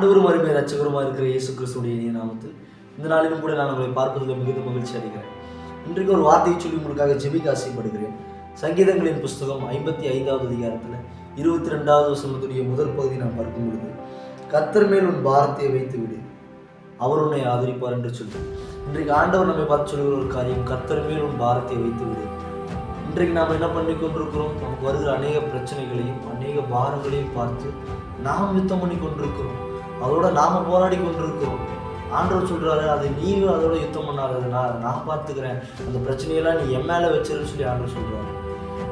ஆண்டவரும் அருமை ரட்சகருமா இருக்கிற இயேசு கிறிஸ்துடைய இனிய நாமத்தில் இந்த நாளிலும் கூட நான் உங்களை பார்ப்பதில் மிகுந்த மகிழ்ச்சி அடைகிறேன். இன்றைக்கு ஒரு வார்த்தையை சொல்லி உங்களுக்காக ஜெபிக்க ஆசைப்படுகிறேன். சங்கீதங்களின் புஸ்தகம் ஐம்பத்தி ஐந்தாவது அதிகாரத்தில் இருபத்தி ரெண்டாவது வசனத்துடைய முதல் பகுதி நான் பார்க்கும் பொழுது கத்தர் மேல் உன் பாரத்தை வைத்து விடு அவர் உன்னை ஆதரிப்பார் என்று சொல்லி இன்றைக்கு ஆண்டவர் நம்மை பார்த்து சொல்கிற ஒரு காரியம் கத்தர் மேல் உன் பாரத்தை வைத்து விடு இன்றைக்கு நாம் என்ன பண்ணி கொண்டிருக்கிறோம்? நமக்கு வருகிற அநேக பிரச்சனைகளையும் அநேக பாரங்களையும் பார்த்து நாம் யுத்தம் பண்ணி கொண்டிருக்கிறோம். அதோட நாம போராடி கொண்டிருக்கிறோம். ஆண்டவர் சொல்றாரு அது நீயும் அதோட யுத்தம் பண்ணாதது நான் நான் பார்த்துக்கிறேன். அந்த பிரச்சனையெல்லாம் நீ என் மேலே வச்சிருன்னு சொல்லி ஆண்டவர் சொல்றாரு.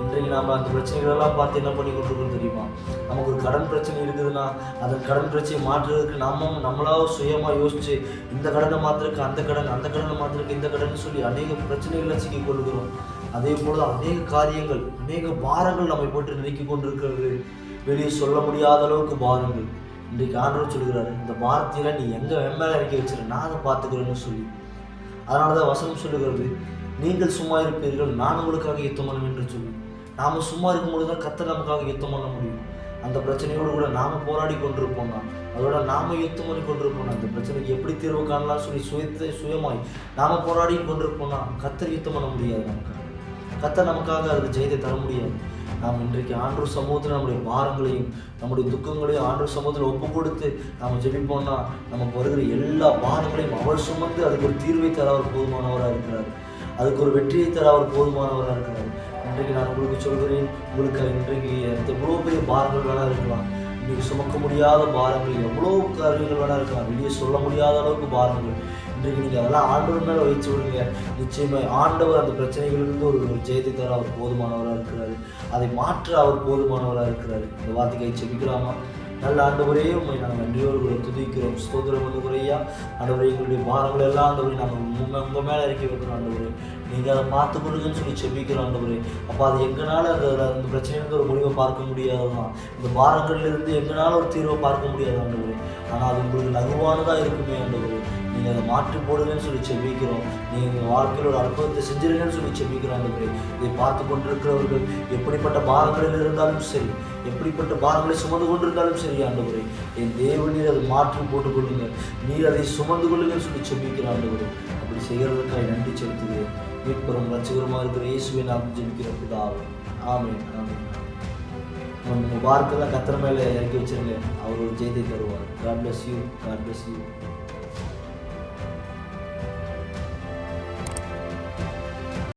இன்றைக்கு நாம அந்த பிரச்சனைகளெல்லாம் பார்த்து என்ன பண்ணி கொண்டிருக்கோம் தெரியுமா? நமக்கு ஒரு கடன் பிரச்சனை இருக்குதுன்னா அந்த கடன் பிரச்சனை மாற்றுறதுக்கு நம்ம நம்மளாக சுயமாக யோசிச்சு இந்த கடனை மாத்துறதுக்கு அந்த கடன் அந்த கடனை மாத்துறதுக்கு இந்த கடன் சொல்லி அநேக பிரச்சனைகளை சிக்கி கொள்கிறோம் அதே போல அநேக காரியங்கள் அநேக பாரங்கள் நம்மை போட்டு நெருக்கி கொண்டிருக்கிறது. வெளியே சொல்ல முடியாத அளவுக்கு பாரங்கள். இன்றைக்கு ஆண்டவர் சொல்கிறாரு இந்த பாரத்தையில நீ எங்க என் இறக்கி வச்சிரு நான் அதை பார்த்துக்கிறேன்னு சொல்லி. அதனால தான் வசனம் சொல்லுகிறது நீங்கள் சும்மா இருப்பீர்கள் நான் உங்களுக்காக யுத்தம் பண்ணுவேன் என்று சொல்லி. நாம சும்மா இருக்கும் பொழுது தான் கத்தை நமக்காக யுத்தம் பண்ண முடியும். அந்த பிரச்சனையோடு கூட நாம போராடி கொண்டிருப்போம்னா அதோட நாம யுத்தம் பண்ணி கொண்டிருப்போம் அந்த பிரச்சனைக்கு எப்படி தீர்வு காணலாம் சொல்லி சுயத்தை சுயமாய் நாம போராடி கொண்டிருப்போம்னா கத்தர் யுத்தம் பண்ண முடியாது நமக்கு கத்தை நமக்காக அது ஜெயத்தை தர முடியாது. நாம் இன்றைக்கு ஆண்டு சமூகத்தில் நம்முடைய பாரங்களையும் நம்முடைய துக்கங்களையும் ஆண்டு சமூகத்தில் ஒப்பு கொடுத்து நாம் ஜெபிப்போம்னா நமக்கு வருகிற எல்லா பாரங்களையும் அவர் சுமந்து அதுக்கு ஒரு தீர்வை தர அவர் போதுமானவராக இருக்கிறார் அதுக்கு ஒரு வெற்றியை தர அவர் போதுமானவராக இருக்கிறார் இன்றைக்கு நான் உங்களுக்கு சொல்கிறேன் உங்களுக்கு இன்றைக்கு எவ்வளோ பெரிய பாரங்கள் வேணா இருக்கலாம். இன்றைக்கு சுமக்க முடியாத பாரங்கள் எவ்வளோ கருவிகள் வேணா இருக்கலாம். வெளியே சொல்ல முடியாத அளவுக்கு பாரங்கள். இன்றைக்கு நீங்கள் அதெல்லாம் ஆண்டவர் மேலே வச்சு விடுங்க. நிச்சயமாக ஆண்டவர் அந்த பிரச்சனைகளிலிருந்து ஒரு ஒரு ஜெயத்தை தர அவர் போதுமானவராக இருக்கிறாரு. அதை மாற்ற அவர் போதுமானவராக இருக்கிறாரு. இந்த வார்த்தையை செபிக்கலாமா நல்ல ஆண்டவரே உண்மை நாங்கள் நன்றியோர்களை துதிக்கிறோம். ஸ்தோத்திரம் வந்து குறையா ஆண்டவரே எங்களுடைய பாரங்கள் எல்லாம் ஆண்டவரே நாங்கள் உங்கள் மேலே இறக்கி வைக்கிறோம் ஆண்டவரே. நீங்கள் அதை பார்த்து கொடுங்கன்னு சொல்லி செபிக்கிறோம் ஆண்டவரே. அப்போ அது எங்களால் அதில் அந்த பிரச்சனைங்கிற ஒரு முடிவை பார்க்க முடியாதுதான் இந்த பாரங்கள்லேருந்து எங்களால் ஒரு தீர்வை பார்க்க முடியாது ஆண்டவரே. ஆனால் அது உங்களுக்கு லகுவானதாக இருக்குமே ஆண்டவரே. நீங்கள் அதை மாற்றி போடுங்கன்னு சொல்லி செபிக்கிறோம். நீங்கள் எங்கள் வாழ்க்கையில் ஒரு அற்புதத்தை செஞ்சிருங்கன்னு சொல்லி செபிக்கிறோம் ஆண்டவரே. இதை பார்த்து கொண்டிருக்கிறவர்கள் எப்படிப்பட்ட பாரங்களில் இருந்தாலும் சரி எப்படிப்பட்ட பாரங்களை சுமந்து கொண்டிருந்தாலும் சரி ஆண்டவரே. என் தேவனீர் அதை மாற்றி போட்டுக் கொள்ளுங்க நீர் அதை சுமந்து கொள்ளுங்கன்னு சொல்லி செபிக்கிற ஆண்டவரே. அப்படி செய்கிறதுக்காக நன்றி செலுத்துகிறேன். மீட்புறம் ரசிகரமாக இருக்கிற இயேசுவை நாம் ஜெபிக்கிற பிதாவே. ஆமென் ஆமென். உங்கள் வார்த்தை தான் கத்திர மேலே இறக்கி வச்சிருங்க. அவர் ஒரு ஜெயத்தை தருவார். God bless you God bless you